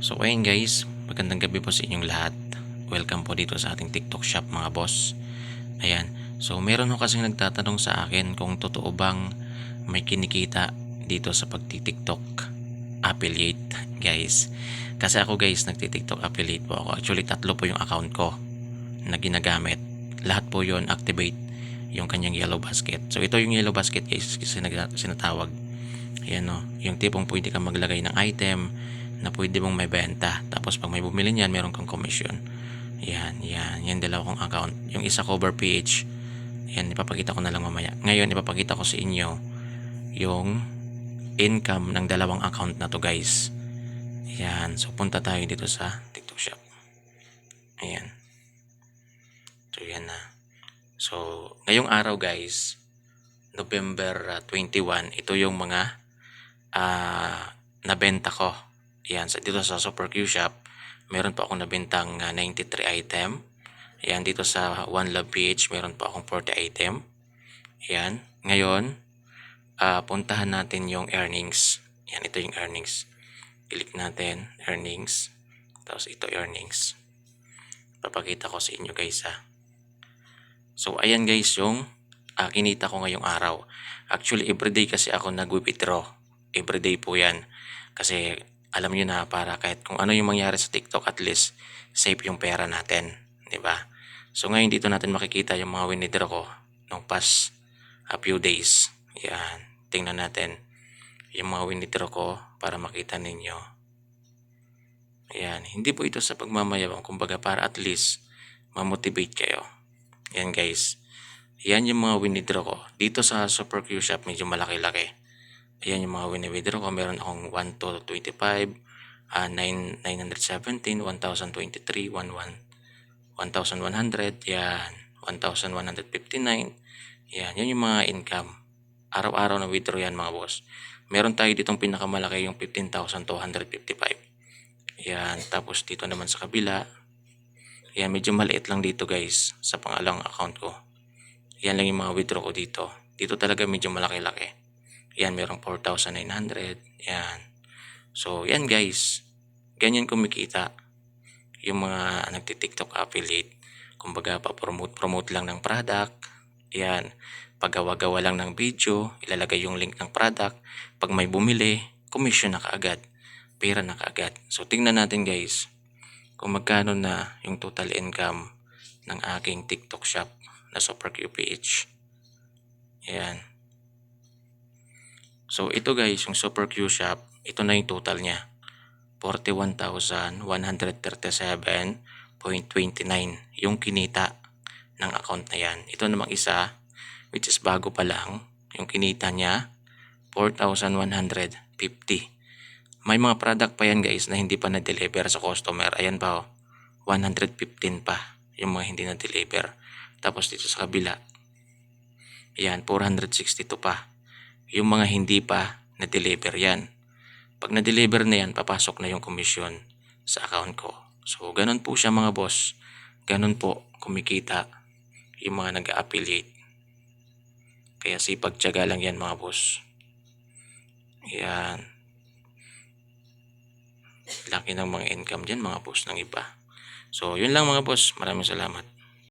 So ayun guys, magandang gabi po sa inyong lahat. Welcome po dito sa ating TikTok shop mga boss. Ayan, so meron ho kasing nagtatanong sa akin kung totoo bang may kinikita dito sa pagti-TikTok affiliate guys. Kasi ako guys, nagti-TikTok affiliate po ako. Actually tatlo po yung account ko na ginagamit. Lahat po yon activate yung kanyang yellow basket. So ito yung yellow basket guys kasi sinatawag. Ayan o, yung tipong pwede kang maglagay ng item na pwede mong may benta. Tapos pag may bumili niyan, meron kang commission. Yan, yan. Yan dalawa kong account. Yung isa cover page. Yan, ipapakita ko na lang mamaya. Ngayon, ipapakita ko sa inyo yung income ng dalawang account na to guys. Yan. So, punta tayo dito sa TikTok shop. Ayan. So, yan na. So, ngayong araw guys, November uh, 21, ito yung mga ah nabenta ko. Yan, sa, dito sa Super Q Shop, meron pa akong nabentang ah, 93 item. Yan, dito sa One Love PH, meron pa akong 40 item. Yan. Ngayon, ah puntahan natin yung earnings. Yan, ito yung earnings. Click natin, earnings. Tapos ito earnings. Papakita ko sa inyo guys ha. So, ayan guys yung ah, kinita ko ngayong araw. Actually, everyday kasi ako nag-withdraw. Everyday po yan. Kasi alam nyo na para kahit kung ano yung mangyari sa TikTok, at least safe yung pera natin. 'di ba? So ngayon dito natin makikita yung mga winidraw ko nung past a few days. Yan. Tingnan natin yung mga winidraw ko para makita ninyo. Yan. Hindi po ito sa pagmamayabang. Kumbaga para at least mamotivate kayo. Yan guys. Yan yung mga winidraw ko. Dito sa Super Q Shop medyo malaki-laki. Ayan yung mga wini-withdraw ko. Meron akong 1 to 25, ah 9, 917, 1023, 11, 1100, yan, 1159. Yan, yan yung mga income. Araw-araw na withdraw yan mga boss. Meron tayo ditong pinakamalaki yung 15,255. Yan, tapos dito naman sa kabila, yan, medyo maliit lang dito guys sa pangalang account ko. Yan lang yung mga withdraw ko dito. Dito talaga medyo malaki-laki. Yan, merong 4,900. Yan. So, yan guys. Ganyan kumikita yung mga nagti-TikTok affiliate. Kumbaga, pa-promote-promote lang ng product. Yan. Paggawa-gawa lang ng video, ilalagay yung link ng product. Pag may bumili, commission na kaagad. Pera na kaagad. So, tingnan natin guys kung magkano na yung total income ng aking TikTok shop na Super QPH. Yan. So ito guys, yung Super Q Shop, ito na yung total niya. 41,137.29 yung kinita ng account na yan. Ito namang isa, which is bago pa lang, yung kinita niya, 4,150. May mga product pa yan guys na hindi pa na-deliver sa customer. Ayan pa oh, 115 pa yung mga hindi na-deliver. Tapos dito sa kabila, yan, 462 pa yung mga hindi pa na-deliver yan. Pag na-deliver na yan, papasok na yung commission sa account ko. So, ganun po siya mga boss. Ganun po kumikita yung mga nag-affiliate. Kaya sipag tiyaga lang yan mga boss. Yan. Laki ng mga income dyan mga boss ng iba. So, yun lang mga boss. Maraming salamat.